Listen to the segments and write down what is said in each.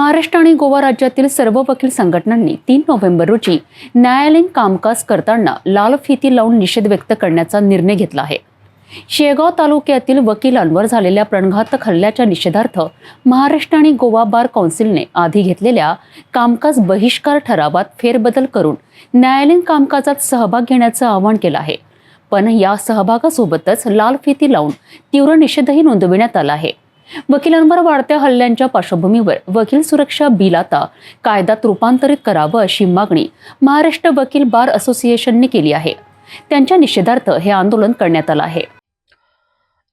महाराष्ट्र आणि गोवा राज्यातील सर्व वकील संघटनांनी तीन नोव्हेंबर रोजी न्यायालयीन कामकाज करताना लाल फिती लावून निषेध व्यक्त करण्याचा निर्णय घेतला आहे. शेगाव तालुक्यातील वकिलांवर झालेल्या प्रणघातक हल्ल्याच्या निषेधार्थ महाराष्ट्र आणि गोवा बार कौन्सिलने आधी घेतलेल्या कामकाज बहिष्कार ठरावात फेरबदल करून न्यायालयीन कामकाजात सहभाग घेण्याचं आवाहन केलं आहे. पण या सहभागासोबतच लाल फिती लावून तीव्र निषेधही नोंदविण्यात आला आहे. वकिलांवर वाढत्या हल्ल्यांच्या पार्श्वभूमीवर वकील सुरक्षा बिल आता कायद्यात रूपांतरित करावं अशी मागणी महाराष्ट्र वकील बार असोसिएशनने केली आहे. त्यांच्या निषेधार्थ हे आंदोलन करण्यात आलं आहे.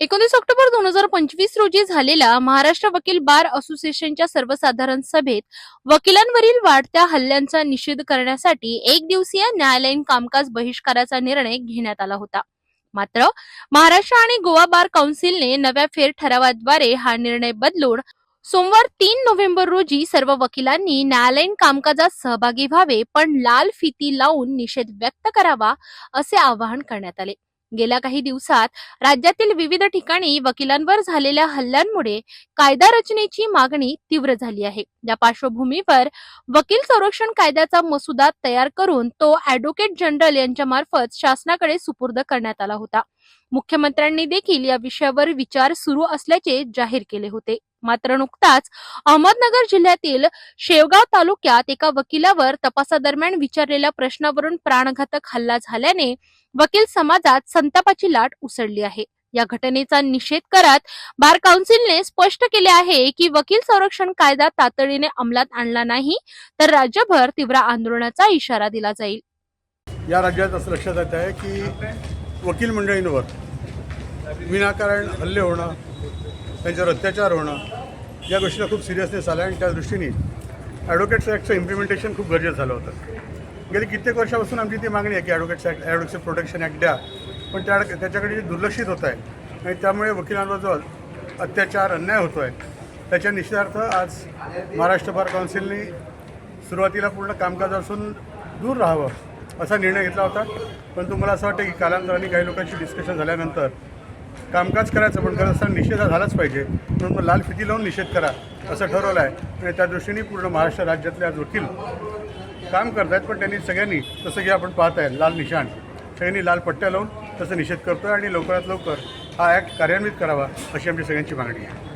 एकोणीस ऑक्टोबर दोन हजार पंचवीस रोजी झालेल्या महाराष्ट्र वकील बार असोसिएशनच्या सर्वसाधारण सभेत वकिलांवरील वाढत्या हल्ल्यांचा निषेध करण्यासाठी एक दिवसीय न्यायालयीन कामकाज बहिष्काराचा निर्णय घेण्यात आला होता. मात्र महाराष्ट्र आणि गोवा बार काउन्सिलने नव्या फेर ठरावाद्वारे हा निर्णय बदलून सोमवार तीन नोव्हेंबर रोजी सर्व वकिलांनी न्यायालयीन कामकाजात सहभागी व्हावे पण लाल फिती लावून निषेध व्यक्त करावा असे आवाहन करण्यात आले. गेल्या काही दिवसात राज्यातील विविध ठिकाणी वकिलांवर झालेल्या हल्ल्यांमुळे कायदा रचनेची मागणी तीव्र झाली आहे. या पार्श्वभूमीवर वकील संरक्षण कायद्याचा मसुदा तयार करून तो ऍडव्होकेट जनरल यांच्या मार्फत शासनाकडे सुपूर्द करण्यात आला होता. मुख्यमंत्र्यांनी देखील या विषयावर विचार सुरू असल्याचे जाहीर केले होते. मात्र नुकताच अहमदनगर जिल्ह्यातील शेवगाव तालुक्यात एका वकिलावर तपासादरम्यान विचारलेल्या प्रश्नावरून प्राणघातक हल्ला झाल्याने वकील समाजात संतापाची लाट उसळली आहे. या घटनेचा निषेध करत बार काउन्सिलने स्पष्ट केले आहे की वकील संरक्षण कायदा तातडीने अंमलात आणला नाही तर राज्यभर तीव्र आंदोलनाचा इशारा दिला जाईल. या राज्यात असं लक्षात येत आहे की वकील मंडळींवर विनाकारण हल्ले होणं त्यांच्यावर अत्याचार होणं या गोष्टीला खूप सिरियसनेस आला आणि त्या दृष्टीने ॲडव्होकेट्स ॲक्टचं इम्प्लिमेंटेशन खूप गरजेचं झालं होतं. गेली कित्येक वर्षापासून आमची ती मागणी आहे की advocates act advocates protection act द्या. पण त्या त्याच्याकडे जे दुर्लक्षित होत आहे आणि त्यामुळे वकिलांवर जो अत्याचार अन्याय होतो आहे त्याच्या निषेधार्थ आज महाराष्ट्र बार काउन्सिलनी सुरुवातीला पूर्ण कामकाजापासून दूर राहावं असा निर्णय घेतला होता. पण तुम्हाला असं वाटतं की कालांतराने काही लोकांशी डिस्कशन झाल्यानंतर कामकाज करायचं पण करत असताना निषेध हा झालाच पाहिजे. म्हणून मग लाल फिती लावून निषेध करा असं ठरवलं आहे आणि त्या दृष्टीने पूर्ण महाराष्ट्र राज्यातले आज वकील काम करत आहेत पण त्यांनी सगळ्यांनी जसं की आपण पाहत आहे लाल निशाण सगळ्यांनी लाल पट्ट्या लावून तसं निषेध करतो आहे आणि लवकरात लवकर हा ॲक्ट कार्यान्वित करावा अशी आमची सगळ्यांची मागणी आहे.